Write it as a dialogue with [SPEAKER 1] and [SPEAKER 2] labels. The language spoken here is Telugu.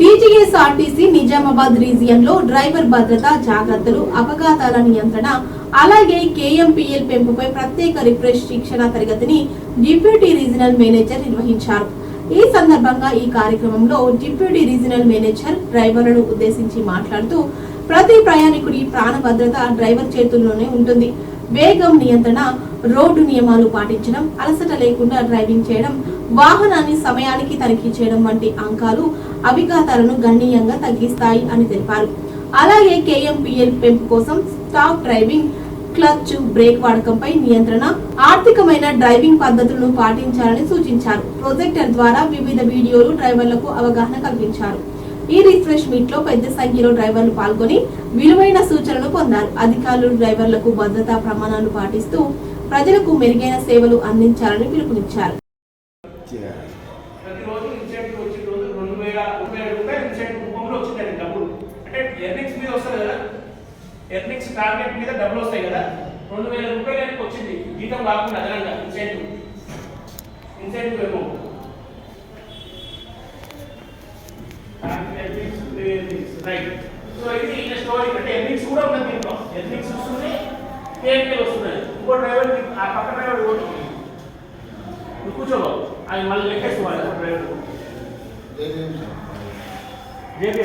[SPEAKER 1] టీజీఎస్ఆర్టీసీ నిజామాబాద్ రీజియన్లో డ్రైవర్ భద్రత జాగ్రత్తలు అపఘాతాల నియంత్రణ అలాగే కేఎంపీఎల్ పెంపుపై ప్రత్యేక రిఫ్రెష్ శిక్షణ తరగతిని డిప్యూటీ రీజనల్ మేనేజర్ నిర్వహించారు. ఈ సందర్భంగా ఈ కార్యక్రమంలో డిప్యూటీ రీజనల్ మేనేజర్ డ్రైవర్లను ఉద్దేశించి మాట్లాడుతూ ప్రతి ప్రయాణికుడి ప్రాణ భద్రత డ్రైవర్ చేతుల్లోనే ఉంటుంది. వేగం నియంత్రణ రోడ్డు నియమాలు పాటించడం అలసట లేకుండా డ్రైవింగ్ చేయడం వాహనాన్ని సమయానికి తనిఖీ చేయడం వంటి అంకాలు అభిఘాతాలను గణనీయంగా తగ్గిస్తాయి అని తెలిపారు. అలాగే కేఎంపీఎల్ పెంపు కోసం స్టాక్ డ్రైవింగ్ క్లచ్ బ్రేక్ వాడకంపై నియంత్రణ ఆర్థికమైన డ్రైవింగ్ పద్ధతులను పాటించాలని సూచించారు. ప్రొజెక్టర్ ద్వారా వివిధ వీడియోలు డ్రైవర్లకు అవగాహన కల్పించారు. ఈ రిఫ్రెష్ మీట్లో పెద్ద సంఖ్యలో డ్రైవర్లు పాల్గొని విలువైన సూచనలు పొందారు. అధికారులు డ్రైవర్లకు భద్రతా ప్రమాణాలు పాటిస్తూ ప్రజలకు మెరుగైన సేవలు అందించాలని పిలుపునిచ్చారు.
[SPEAKER 2] ప్రతిరోజు ఎర్నింగ్స్ టార్గెట్ మీద డబ్బులు వస్తాయి కదా? రెండు వేల రూపాయలు వచ్చింది. జీతం కాకుండా అదనంగా incentive incentive amount right so ఇది స్టోరీ అంటే ఎర్నింగ్స్ కూడా ఉన్నది దీంట్లో. ఎర్నింగ్స్ వస్తుంది కేఎంపీలు వస్తున్నాయి ఇంకో డ్రైవర్ ఆ పక్క డ్రైవర్ ఓటు నువ్వు కూర్చోబాబు అది మళ్ళీ లెక్కేసుకోవాలి డ్రైవర్ జేపీ